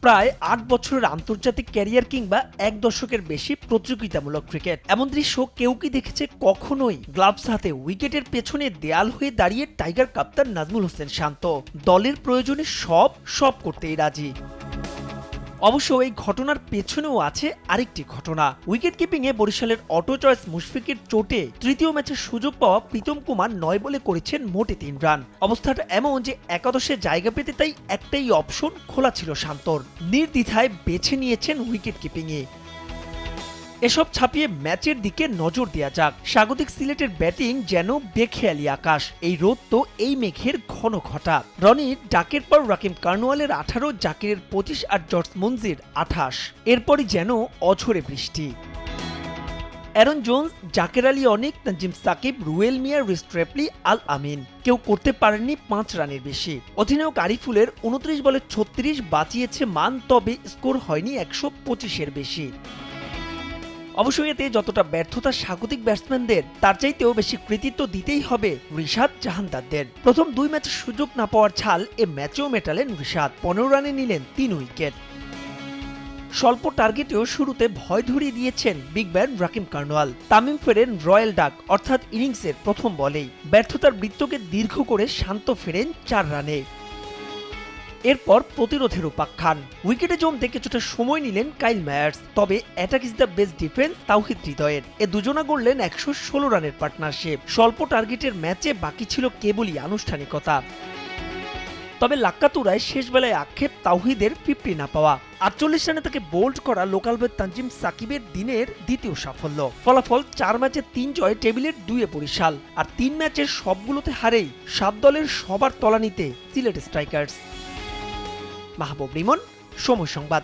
প্রায় আট বছরের আন্তর্জাতিক ক্যারিয়ার কিংবা এক দশকের বেশি প্রতিযোগিতামূলক ক্রিকেট। এমন দৃশ্য কেউ কি দেখেছে? কখনোই। গ্লাভস হাতে উইকেটের পেছনে দেয়াল হয়ে দাঁড়িয়ে টাইগার কাপ্তান নাজমুল হোসেন শান্ত। দলের প্রয়োজনে সব সব করতেই রাজি। অবশ্য এই ঘটনার পেছনেও আছে আরেকটি ঘটনা। উইকেট কিপিংয়ে বরিশালের অটো চয়েস মুশফিকের চোটে তৃতীয় ম্যাচে সুযোগ পাওয়া প্রীতম কুমার নয় বলে করেছেন মোটে তিন রান। অবস্থাটা এমন যে একাদশে জায়গা পেতে তাই একটাই অপশন খোলা ছিল শান্তর। নির্দ্বিধায় বেছে নিয়েছেন উইকেট কিপিংয়ে। এসব ছাপিয়ে ম্যাচের দিকে নজর দেওয়া যাক। স্বাগতিক সিলেটের ব্যাটিং যেন বেখেয়ালি আকাশ। এই রোদ তো এই মেঘের ঘন ঘটা। রনির ডাকের পর রাকিম কার্নওয়ালের আঠারো, জাকিরের পঁচিশ আর জর্জ মঞ্জির আঠাশ। এরপরই যেন অঝরে বৃষ্টি। অ্যারন জোন্স, জাকের আলী অনিক তানজিম সাকিব, রুয়েল মিয়া রিস্ট্রেপলি আল আমিন। কেউ করতে পারেননি পাঁচ রানের বেশি। অধিনায়ক আরিফুলের উনত্রিশ বলে ছত্রিশ বাঁচিয়েছে মান, তবে স্কোর হয়নি একশো পঁচিশের বেশি। অবশ্য এতে যতটা ব্যর্থতা স্বাগতিক ব্যাটসম্যানদের, তার চাইতেও বেশি কৃতিত্ব দিতেই হবে রিশাদ জাহানদারদের। প্রথম দুই ম্যাচে সুযোগ না পাওয়ার ছাল এ ম্যাচেও মেটালেন রিশাদ। পনেরো রানে নিলেন তিন উইকেট। স্বল্প টার্গেটেও শুরুতে ভয় ধরিয়ে দিয়েছেন বিগ ব্যান রাকিম কার্নওয়াল তামিম ফেরেন রয়্যাল ডাক, অর্থাৎ ইনিংসের প্রথম বলেই। ব্যর্থতার বৃত্তকে দীর্ঘ করে শান্ত ফেরেন চার রানে। এরপর প্রতিরোধের উপাখ্যান উইকেটে জমতে কিছুটা সময় নিলেন কাইল ম্যায়ার্স। তবে attack is the best defence, Towhid হৃদয়ের। এ দুজনা গড়লেন একশো ষোলো রানের পার্টনারশিপ। স্বল্প টার্গেটের ম্যাচে বাকি ছিল কেবলই আনুষ্ঠানিকতা। তবে লাক্কাতুরায় শেষ বেলায় আক্ষেপ তাওহিদের ফিফটি না পাওয়া। আটচল্লিশ রানে তাকে বোল্ড করা লোকাল বয় তানজিম সাকিবের দিনের দ্বিতীয় সাফল্য। ফলাফল চার ম্যাচে তিন জয়, টেবিলের দুইয়ে বরিশাল। আর তিন ম্যাচের সবগুলোতে হারেই সাত দলের সবার তলানিতে সিলেট স্ট্রাইকার্স। মাহবুব রিমন সময় সংবাদ।